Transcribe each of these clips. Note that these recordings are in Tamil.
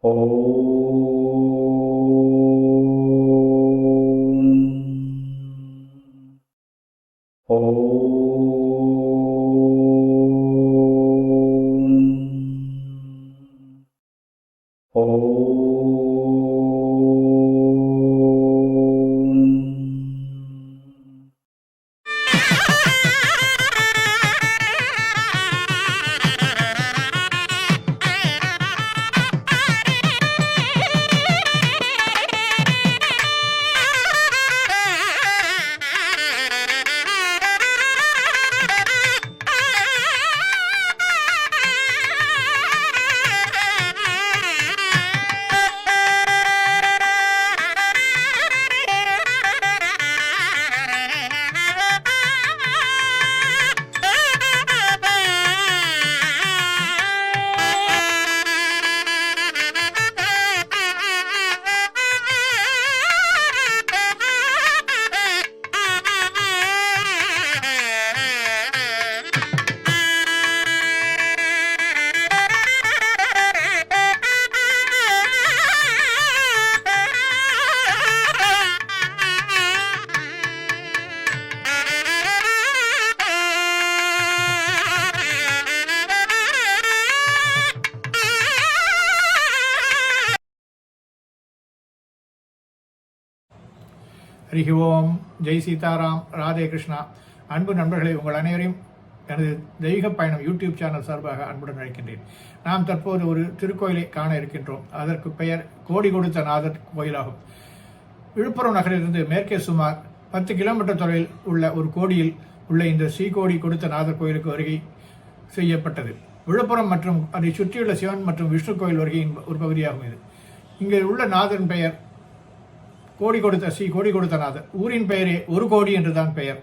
ॐ ஹரிஹி ஓம் ஜெய் சீதாராம் ராதே கிருஷ்ணா. அன்பு நண்பர்களை உங்கள் அனைவரையும் எனது தெய்வீக பயணம் யூடியூப் சேனல் சார்பாக அன்புடன் அழைக்கின்றேன். நாம் தற்போது ஒரு திருக்கோயிலை காண இருக்கின்றோம். அதற்கு பெயர் கோடி கொடுத்த நாதர் கோயிலாகும். விழுப்புரம் நகரிலிருந்து மேற்கே சுமார் பத்து கிலோமீட்டர் தொலைவில் உள்ள ஒரு கோடியில் உள்ள இந்த ஸ்ரீகோடி கொடுத்த நாதர் கோயிலுக்கு வருகை செய்யப்பட்டது. விழுப்புரம் மற்றும் அதை சுற்றியுள்ள சிவன் மற்றும் விஷ்ணு கோயில் வருகையின் ஒரு பகுதியாகும் இது. இங்கே உள்ள நாதன் பெயர் கோடி கொடுத்த ஸ்ரீ கோடி கொடுத்த நாதர் ஊரின் பெயரே ஒரு கோடி என்றுதான் பெயர்.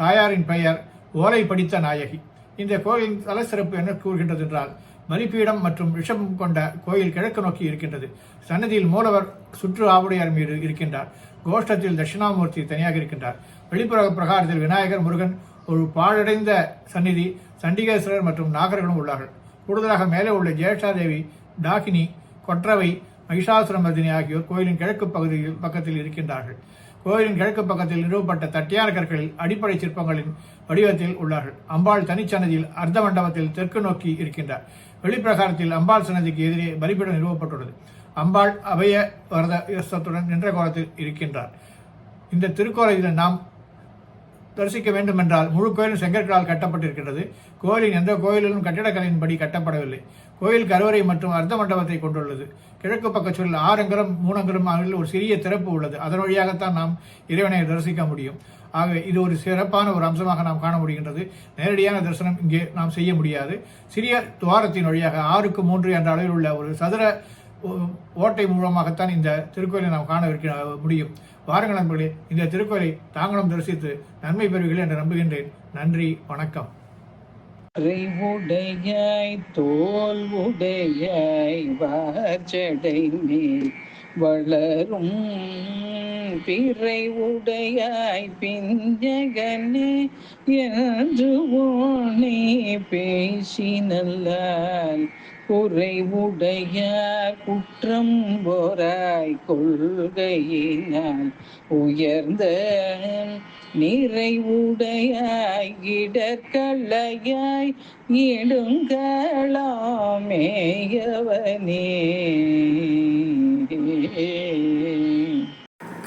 தாயாரின் பெயர் ஓலை படித்த நாயகி. இந்த கோயிலின் தல சிறப்பு என்ன கூறுகின்றது என்றால் பலிபீடம் மற்றும் ரிஷபம் கொண்ட கோயில் கிழக்கு நோக்கி இருக்கின்றது. சன்னதியில் மூலவர் சுற்று ஆவுடையார் மீது இருக்கின்றார். கோஷ்டத்தில் தட்சிணாமூர்த்தி தனியாக இருக்கின்றார். வெளிப்புற பிரகாரத்தில் விநாயகர் முருகன் ஒரு பாழடைந்த சந்நிதி சண்டிகேஸ்வரர் மற்றும் நாகர்களும் உள்ளார்கள். கூடுதலாக மேலே உள்ள ஜெயேஷாதேவி டாகினி கொற்றவை மகிஷாசுரமர்தினி ஆகியோர் கோயிலின் கிழக்கு பகுதியில் பக்கத்தில் இருக்கின்றார்கள். கோயிலின் கிழக்கு பக்கத்தில் நிறுவப்பட்ட தட்டியார் கற்களில் அடிப்படை சிற்பங்களின் வடிவத்தில் உள்ளார்கள். அம்பாள் தனிச்சன்னதியில் அர்த்த மண்டபத்தில் தெற்கு நோக்கி இருக்கின்றார். வெளிப்பிரகாரத்தில் அம்பாள் சன்னதிக்கு எதிரே பலிபீடம் நிறுவப்பட்டுள்ளது. அம்பாள் அபய வரத நின்ற கோலத்தில் இருக்கின்றார். இந்த திருக்கோலத்தில் நாம் தரிசிக்க வேண்டும் என்றால் முழு கோயிலும் செங்கற்களால் கட்டப்பட்டிருக்கின்றது. கோயிலின் எந்த கோயிலிலும் கட்டிடக்கலையின்படி கட்டப்படவில்லை. கோயில் கருவறை மற்றும் அர்த்த மண்டபத்தை கொண்டுள்ளது. கிழக்கு பக்க சொல்லில் ஆறங்கரம் மூணங்கரம் ஆகிய ஒரு சிறிய திறப்பு உள்ளது. அதன் வழியாகத்தான் நாம் இறைவனை தரிசிக்க முடியும். ஆகவே இது ஒரு சிறப்பான ஒரு அம்சமாக நாம் காண முடிகின்றது. நேரடியான தரிசனம் இங்கே நாம் செய்ய முடியாது. சிறிய துவாரத்தின் வழியாக ஆறுக்கு மூன்று என்ற அளவில் உள்ள ஒரு சதுர ஓ- ஓட்டை மூலமாகத்தான் இந்த திருக்கோயிலை நாம் காண முடியும். வாருங்கள் நண்பர்களே இந்த திருக்கோயிலை தாங்களும் தரிசித்து நன்மை பெறுவீர்கள் என்று நம்புகின்றேன். நன்றி வணக்கம். உடையாய் தோல் உடையாய் வார்ச்சடை மேல் வளரும். பிறை உடையாய் பிஞ்சகனே என்று ஓனே பேசினல்லால் குறைவுடைய குற்றம் போராய் கொள்கையினால் உயர்ந்த நிறைவுடையாய் இடர்களையாய் இடுங்களாமேயவனே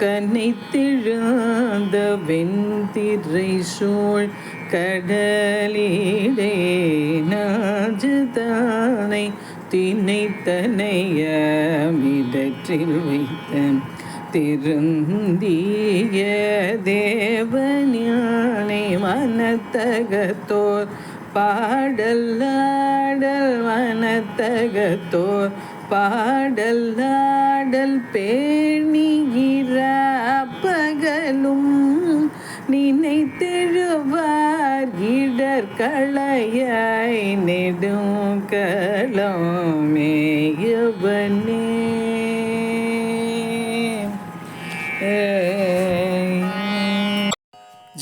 கனைத்திழுந்த வெண்திரை சோழ் கடலிடே நாஜதானை திணைத்தனைய மிதற்றில் வைத்தன். திருந்திய தேவஞானை மனத்தகத்தோர் பாடல்லாடல் மனத்தகத்தோர் பாடல்லாடல் பேணிகிற பகலும் நினைத்தெழுவார். இடர்களையாய் நெடும் கலமேயவனே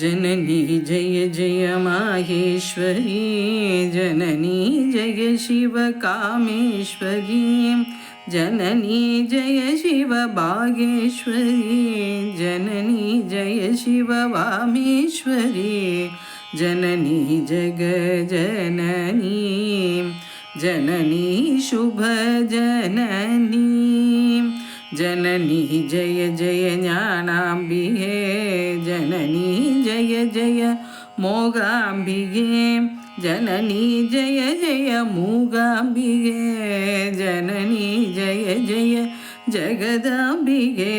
जननी जय जय माहेश्वरी जननी जय शिवकामेश्वरी जननी जय शिव भागेश्वरी जननी जय शिव वामेश्वरी जननी जग जननी जननी शुभ जननी जननी जय जय ज्ञानाम्बिके, जननी जय जय मोगाम्बिके, जननी जय जय मूगाम्बिके, जननी जय जय जगदाम्बिके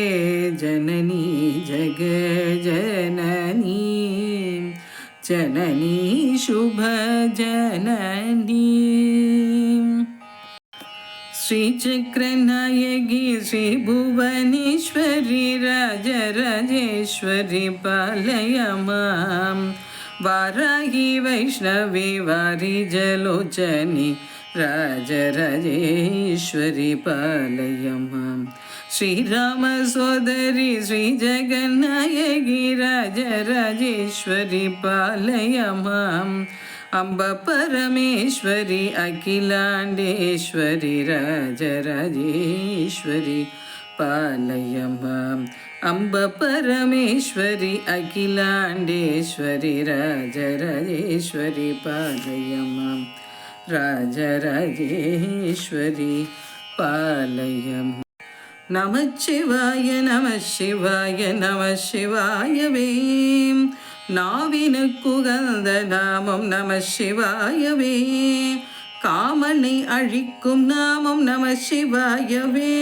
जननी शुभ जननी। श्रीचक्रनायकी श्रीभुवनेश्वरी राजराजेश्वरी पालय माँ वाराही वैष्णवी वारी जलोचनी राजराजेश्वरी पालय माँ श्रीरामसोदरी श्रीजगन्नायकी राजराजेश्वरी पालय माम् अम्ब परमेश्वरि अखिलाण्डेश्वरि राजराजेश्वरि पालय माम् अम्ब परमेश्वरि अखिलाण्डेश्वरि राजराजेश्वरि पालय मां राजराजेश्वरि पालय माम् நமச்சிவாய நம சிவாய நம சிவாயவே நாவினுக்குகந்த நாமம் நம சிவாயவே காமனை அழிக்கும் நாமம் நம சிவாயவே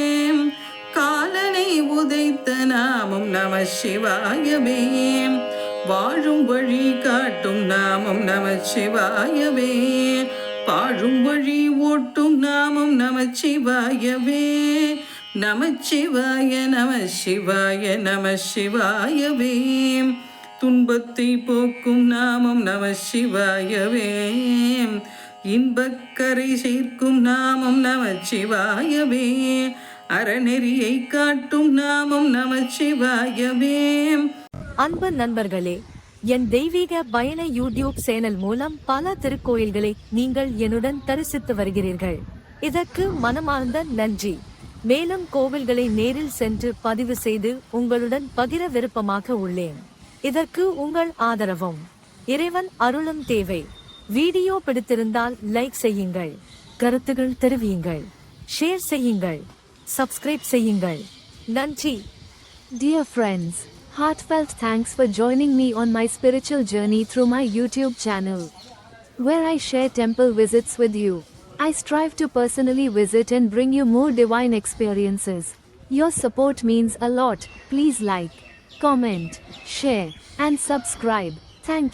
காலனை உதைத்த நாமம் நம சிவாயவே வாழும் வழி காட்டும் நாமம் நம சிவாயவே பாழும் வழி ஓட்டும் நாமம் நம சிவாயவே நமச்சிவாய நம சிவாய நம சிவாயவே. துன்பத்தை போக்கும் நாமம் நம சிவாயவே. இன்பக்கரை சேர்க்கும் நாமம் நம சிவாயவே. அறநெறியை காட்டும் நாமம் நம சிவாயவே. அன்பு நண்பர்களே என் தெய்வீக பயண யூடியூப் சேனல் மூலம் பல திருக்கோயில்களை நீங்கள் என்னுடன் தரிசித்து வருகிறீர்கள். இதற்கு மனமார்ந்த நன்றி. மேலும் கோவில்களை நேரில் சென்று பதிவு செய்து உங்களுடன் பகிர விருப்பமாக உள்ளேன். இதற்கு உங்கள் ஆதரவும். இறைவன் அருளும் தேவை. வீடியோ பிடித்திருந்தால் லைக் செய்யுங்கள். கருத்துகள் தெரிவியுங்கள். ஷேர் செய்யுங்கள். சப்ஸ்கிரைப் செய்யுங்கள். நன்றி. Dear friends heartfelt thanks for joining me on my spiritual journey through my YouTube channel, where I share temple visits with you. I strive to personally visit and bring you more divine experiences. Your support means a lot. Please like, comment, share, and subscribe. Thank you.